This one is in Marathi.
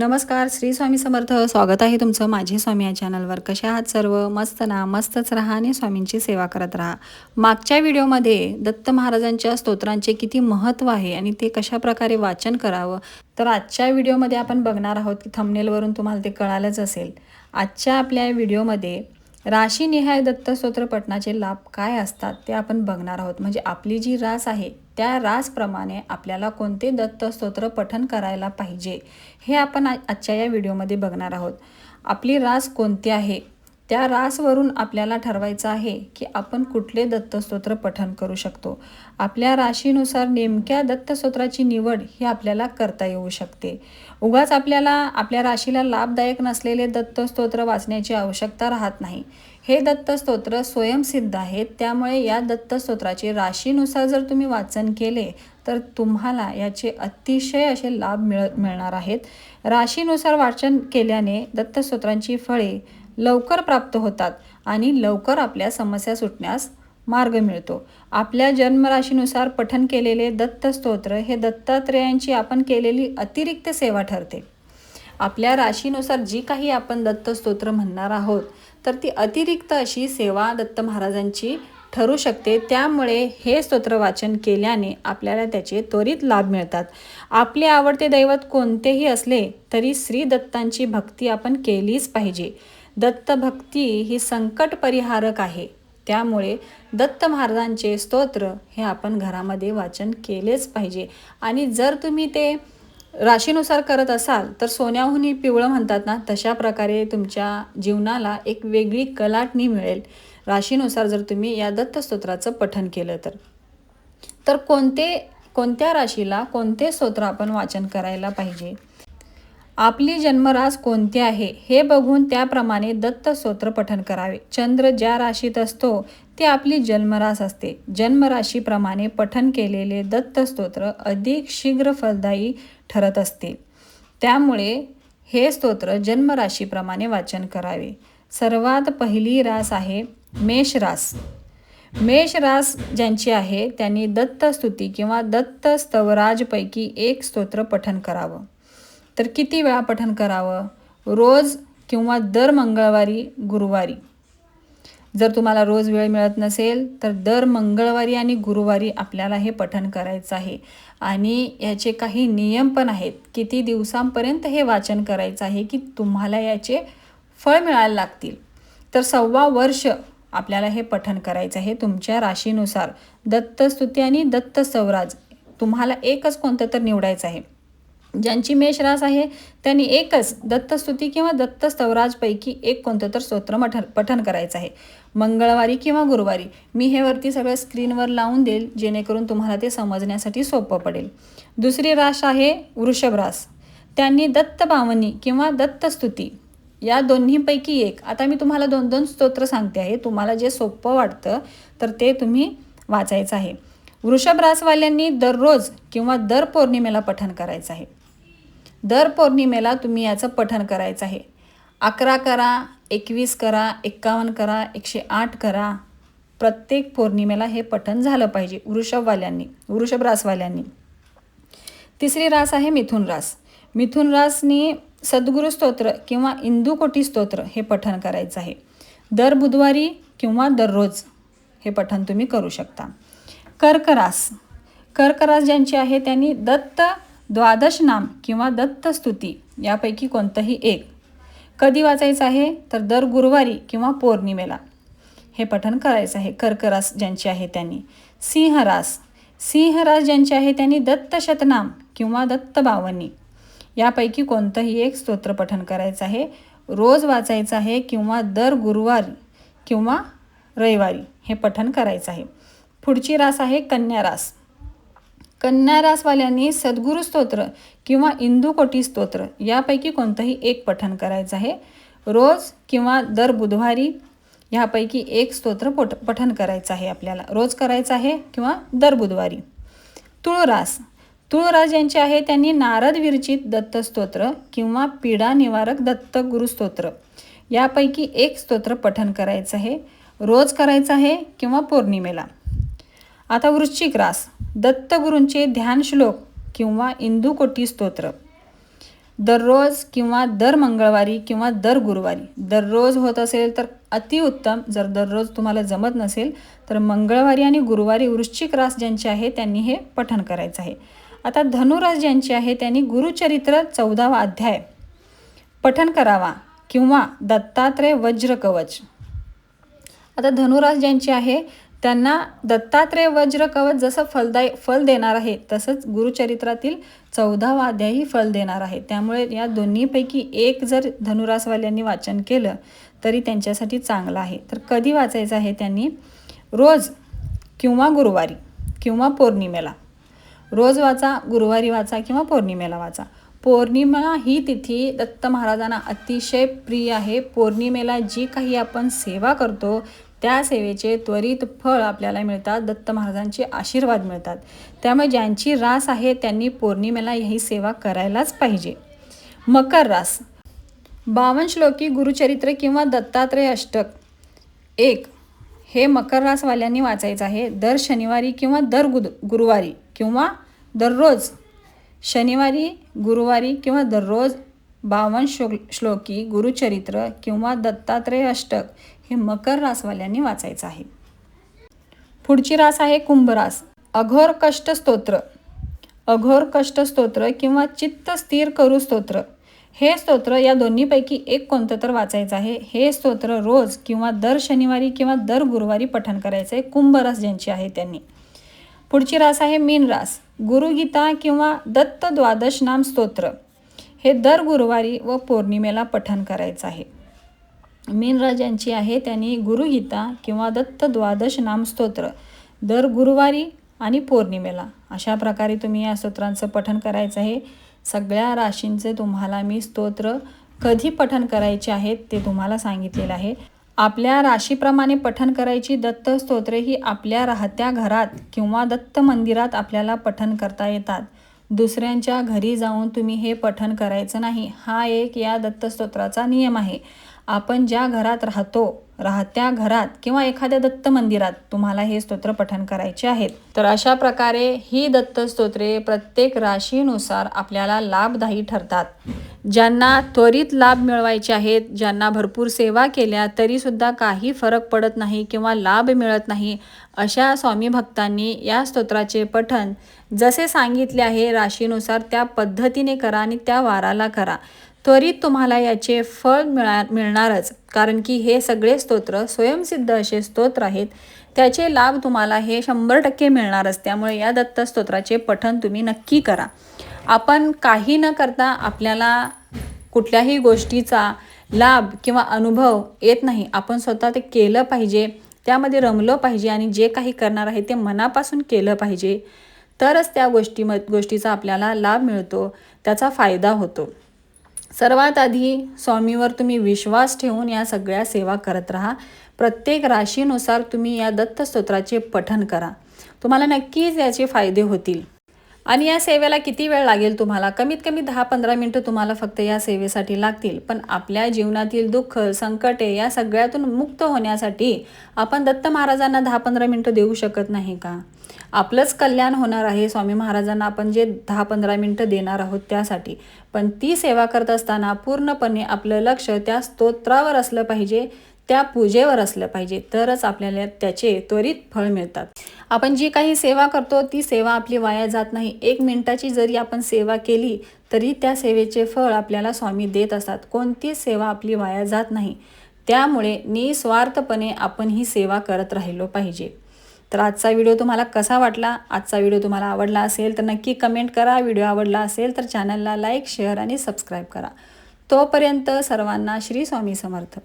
नमस्कार श्री स्वामी समर्थ. स्वागत आहे तुमचं माझे स्वामी या चॅनलवर. कशा आहात सर्व? मस्त ना? मस्तच राहा आणि स्वामींची सेवा करत राहा. मागच्या व्हिडिओमध्ये दत्त महाराजांच्या स्तोत्रांचे किती महत्त्व आहे आणि ते कशाप्रकारे वाचन करावं? तर आजच्या व्हिडिओमध्ये आपण बघणार आहोत की थंबनेलवरून तुम्हाला ते कळालंच असेल. आजच्या आपल्या व्हिडिओमध्ये राशीनिहाय दत्तस्तोत्र पठणाचे लाभ काय असतात ते आपण बघणार आहोत. म्हणजे आपली जी रास आहे त्या रासप्रमाणे आपल्याला कोणते दत्तस्तोत्र पठन करायला पाहिजे हे आपण आजच्या या व्हिडिओमध्ये बघणार आहोत. आपली रास कोणती आहे त्या रासवरून आपल्याला ठरवायचं आहे की आपण कुठले दत्तस्तोत्र पठन करू शकतो. आपल्या राशीनुसार नेमक्या दत्तस्तोत्राची निवड ही आपल्याला करता येऊ शकते. उगाच आपल्याला आपल्या राशीला लाभदायक नसलेले दत्तस्तोत्र वाचण्याची आवश्यकता राहत नाही. हे दत्तस्तोत्र स्वयंसिद्ध आहेत त्यामुळे या दत्तस्तोत्राचे राशीनुसार जर तुम्ही वाचन केले तर तुम्हाला याचे अतिशय असे लाभ मिळ मिळणार आहेत. राशीनुसार वाचन केल्याने दत्तस्तोत्रांची फळे लवकर प्राप्त होतात आणि लवकर आपल्या समस्या सुटण्यास मार्ग मिळतो. आपल्या जन्मराशीनुसार पठन केलेले दत्तस्तोत्र हे दत्तात्रेयांची आपण केलेली अतिरिक्त सेवा ठरते. आपल्या राशीनुसार जी काही आपण दत्तस्तोत्र म्हणणार आहोत तर ती अतिरिक्त अशी सेवा दत्त महाराजांची ठरू शकते. त्यामुळे हे स्तोत्र वाचन केल्याने आपल्याला त्याचे त्वरित लाभ मिळतात. आपले आवडते दैवत कोणतेही असले तरी श्री दत्तांची भक्ती आपण केलीच पाहिजे. दत्तभक्ती ही संकट परिहारक आहे. त्यामुळे दत्त महाराजांचे स्तोत्र हे आपण घरामध्ये वाचन केलेच पाहिजे. आणि जर तुम्ही ते राशीनुसार करत असाल तर सोन्याहूनही पिवळं म्हणतात ना तशा प्रकारे तुमच्या जीवनाला एक वेगळी कलाटणी मिळेल. राशीनुसार जर तुम्ही या दत्तस्तोत्राचं पठन केलं तर. तर कोणते कोणत्या राशीला कोणते स्तोत्र आपण वाचन करायला पाहिजे? आपली जन्मरास कोणती आहे हे बघून त्याप्रमाणे दत्तस्तोत्र पठन करावे. चंद्र ज्या राशीत असतो ती आपली जन्मरास असते. जन्मराशीप्रमाणे पठन केलेले दत्तस्तोत्र अधिक शीघ्र फलदायी ठरत असते. त्यामुळे हे स्तोत्र जन्मराशीप्रमाणे वाचन करावे. सर्वात पहिली रास आहे मेष रास. मेष रास ज्यांची आहे त्यांनी दत्तस्तुती किंवा दत्त स्तवराजपैकी एक स्तोत्र पठन करावं. तर किती वेळा पठन करावं? रोज किंवा दर मंगळवारी गुरुवारी? जर तुम्हाला रोज वेळ मिळत नसेल तर दर मंगळवारी आणि गुरुवारी आपल्याला हे पठन करायचं आहे. आणि याचे काही नियम पण आहेत. किती दिवसांपर्यंत हे वाचन करायचं आहे की तुम्हाला याचे फळ मिळायला लागतील? तर सव्वा वर्ष आपल्याला हे पठन करायचं आहे तुमच्या राशीनुसार. दत्तस्तुती आणि दत्त सवराज तुम्हाला एकच कोणतं तर निवडायचं आहे. ज्यांची मेष रास आहे त्यांनी एकच दत्तस्तुती किंवा दत्त स्तवराजपैकी एक कोणतं तर स्तोत्र मठन पठन करायचं आहे. मंगळवारी किंवा गुरुवारी मी हे वरती सगळं स्क्रीनवर लावून देईल जेणेकरून तुम्हाला ते समजण्यासाठी सोपं पडेल. दुसरी रास आहे वृषभ रास. त्यांनी दत्त भावनी किंवा दत्तस्तुती या दोन्हीपैकी एक. आता मी तुम्हाला दोन दोन स्तोत्र सांगते आहे. तुम्हाला जे सोपं वाटतं तर ते तुम्ही वाचायचं आहे. वृषभ रासवाल्यांनी दररोज किंवा दर पौर्णिमेला पठन करायचं आहे. दर पौर्णिमेला तुम्ही याचं पठन करायचं आहे. अकरा करा एकवीस करा एक्कावन्न करा एकशे आठ करा. प्रत्येक पौर्णिमेला हे पठन झालं पाहिजे वृषभवाल्यांनी वृषभ रासवाल्यांनी. तिसरी रास आहे मिथुन रास. मिथुन रासनी सद्गुरु स्तोत्र किंवा इंदुकोटी स्तोत्र हे पठन करायचं आहे. दर बुधवारी किंवा दररोज हे पठन तुम्ही करू शकता. कर्करास कर्करास ज्यांची आहे त्यांनी दत्त द्वादश नाम किंवा दत्त स्तुती यापैकी कोणतंही एक. कधी वाचायचं आहे? तर दर गुरुवारी किंवा पौर्णिमेला. हे पठन करायचं आहे. कर्करास ज्यांची आहे त्यांनी. सिंहरास. सिंहरास ज्यांचे आहे त्यांनी दत्त शतनाम किंवा दत्त बावन्नी. यापैकी कोणतंही एक स्तोत्र पठन करायचं आहे. रोज वाचायचं आहे किंवा दर गुरुवारी किंवा रविवारी हे पठन करायचं आहे. पुढची रास आहे कन्या रास कन्या रासवाल्यांनी सद्गुरु स्तोत्र किंवा इंदुकोटी स्तोत्र यापैकी कोणतंही एक पठन करायचं आहे. रोज किंवा दर बुधवारी ह्यापैकी एक स्तोत्र पोट पठन करायचं आहे आपल्याला. रोज करायचं आहे किंवा दर बुधवारी. तुळरास. तुळराज यांचे आहे त्यांनी नारद विरचित दत्तस्तोत्र किंवा पीडा निवारक दत्त गुरुस्तोत्र यापैकी एक स्तोत्र पठन करायचं आहे. रोज करायचं आहे किंवा पौर्णिमेला. आता वृश्चिक रास दत्तगुरूंचे ध्यान श्लोक किंवा इंदुकोटी स्तोत्र. दररोज किंवा दर मंगळवारी किंवा दर गुरुवारी. दररोज होत असेल तर अतिउत्तम जर दररोज तुम्हाला जमत नसेल तर मंगळवारी आणि गुरुवारी वृश्चिक रास ज्यांचे आहे त्यांनी हे पठण करायचं आहे. आता धनुरास ज्यांचे आहे त्यांनी गुरुचरित्र चौदावा अध्याय. पठण करावा किंवा दत्तात्रय वज्र कवच. आता धनुरास ज्यांचे आहे त्यांना दत्तात्रय वज्र कवच जसं फलदायी फल देणार आहे तसंच गुरुचरित्रातील चौदावा अध्यायही फल देणार आहे. त्यामुळे या दोन्हीपैकी एक जर धनुरासवाल्यांनी वाचन केलं तरी त्यांच्यासाठी चांगलं आहे. तर कधी वाचायचं आहे त्यांनी? रोज किंवा गुरुवारी किंवा पौर्णिमेला. रोज वाचा गुरुवारी वाचा किंवा पौर्णिमेला वाचा. पौर्णिमा ही तिथी दत्त महाराजांना अतिशय प्रिय आहे. पौर्णिमेला जी काही आपण सेवा करतो त्या सेवेचे त्वरित फळ आपल्याला मिळतात दत्त महाराजांचे आशीर्वाद मिळतात. त्यामुळे ज्यांची रास आहे त्यांनी पौर्णिमेला ही सेवा करायलाच पाहिजे. मकर रास. बावन श्लोकी गुरुचरित्र किंवा दत्तात्रय अष्टक. एक हे मकर रासवाल्यांनी वाचायचं आहे. दर शनिवारी किंवा दर गुद गुरुवारी किंवा दररोज. शनिवारी गुरुवारी किंवा दररोज बावन श्लो श्लोकी गुरुचरित्र किंवा दत्तात्रय अष्टक. हे मकर रासवाल्यांनी वाचायचं आहे. पुढची रास आहे कुंभरास. अघोर कष्ट स्तोत्र. अघोर कष्ट स्तोत्र किंवा चित्त स्थिर करू स्तोत्र. हे स्तोत्र या दोन्हीपैकी एक कोणतं तर वाचायचं आहे. हे स्तोत्र रोज किंवा दर शनिवारी किंवा दर गुरुवारी पठण करायचं आहे. कुंभरास ज्यांची आहे त्यांनी. पुढची रास आहे मीन रास. गुरुगीता किंवा दत्त द्वादश नाम स्तोत्र. हे दर गुरुवारी व पौर्णिमेला पठण करायचं आहे. मीन आहे त्यांनी गुरुगीता किंवा दत्त द्वादश नामस्तोत्र दर गुरुवारी आणि पौर्णिमेला. अशा प्रकारे तुम्ही या स्तोत्रांचं पठन करायचं आहे. सगळ्या राशींचे तुम्हाला मी स्तोत्र कधी पठन करायचे आहेत ते तुम्हाला सांगितलेलं आहे. आपल्या राशीप्रमाणे पठन करायची दत्त स्तोत्रे ही आपल्या राहत्या घरात किंवा दत्त मंदिरात आपल्याला पठन करता येतात. दुसऱ्यांच्या घरी जाऊन तुम्ही हे पठन करायचं नाही. हा एक या दत्तस्तोत्राचा नियम आहे. आपण ज्या घरात राहतो राहत्या घरात किंवा एखाद्या दत्त मंदिरात तुम्हाला हे स्तोत्र पठण करायचे आहेत. तर अशा प्रकारे ही दत्तस्तोत्रे प्रत्येक राशीनुसार आपल्याला लाभदायी ठरतात. ज्यांना त्वरित लाभ मिळवायचे आहेत ज्यांना भरपूर सेवा केल्या तरीसुद्धा काही फरक पडत नाही किंवा लाभ मिळत नाही अशा स्वामी भक्तांनी या स्तोत्राचे पठण जसे सांगितले आहे राशीनुसार त्या पद्धतीने करा आणि त्या वाराला करा. त्वरित तुम्हाला याचे फळ मिळा मिळणारच कारण की हे सगळे स्तोत्र स्वयंसिद्ध असे स्तोत्र आहेत. त्याचे लाभ तुम्हाला हे शंभर टक्के मिळणारच. त्यामुळे या दत्त स्तोत्राचे पठण तुम्ही नक्की करा. आपण काही न करता आपल्याला कुठल्याही गोष्टीचा लाभ किंवा अनुभव येत नाही. आपण स्वतः ते केलं पाहिजे त्यामध्ये रमलं पाहिजे आणि जे काही करणार आहे ते मनापासून केलं पाहिजे. तरच त्या गोष्टी गोष्टीचा आपल्याला लाभ मिळतो त्याचा फायदा होतो. सर्वात आधी स्वामीवर तुम्ही विश्वास ठेवून या सगळ्या सेवा करत राहा. प्रत्येक राशीनुसार तुम्ही या दत्तस्तोत्राचे पठन करा. तुम्हाला नक्कीच याचे फायदे होतील. आणि या सेवेला किती वेळ लागेल तुम्हाला? कमीत कमी दहा पंधरा मिनटं तुम्हाला फक्त या सेवेसाठी लागतील. पण आपल्या जीवनातील दुःख संकटे या सगळ्यातून मुक्त होण्यासाठी आपण दत्त महाराजांना दहा पंधरा मिनटं देऊ शकत नाही का? आपलंच कल्याण होणार आहे. स्वामी महाराजांना आपण जे दहा पंधरा मिनटं देणार आहोत त्यासाठी. पण ती सेवा करत असताना पूर्णपणे आपलं लक्ष त्या स्तोत्रावर असलं पाहिजे. त्या पूजेवर असलं पाहिजे. तरच आपल्याला त्याचे त्वरित फळ मिळतात. आपण जी काही सेवा करतो ती सेवा आपली वाया जात नाही. एक मिनिटाची जरी आपण सेवा केली तरी त्या सेवेचे फळ आपल्याला स्वामी देत असतात. कोणतीच सेवा आपली वाया जात नाही. त्यामुळे निस्वार्थपणे आपण ही सेवा करत राहिलो पाहिजे. तर आजचा व्हिडिओ तुम्हाला कसा वाटला? आजचा व्हिडिओ तुम्हाला आवडला असेल तर नक्की कमेंट करा. व्हिडिओ आवडला असेल तर चॅनलला लाईक शेअर आणि सबस्क्राईब करा. तोपर्यंत सर्वांना श्री स्वामी समर्थ.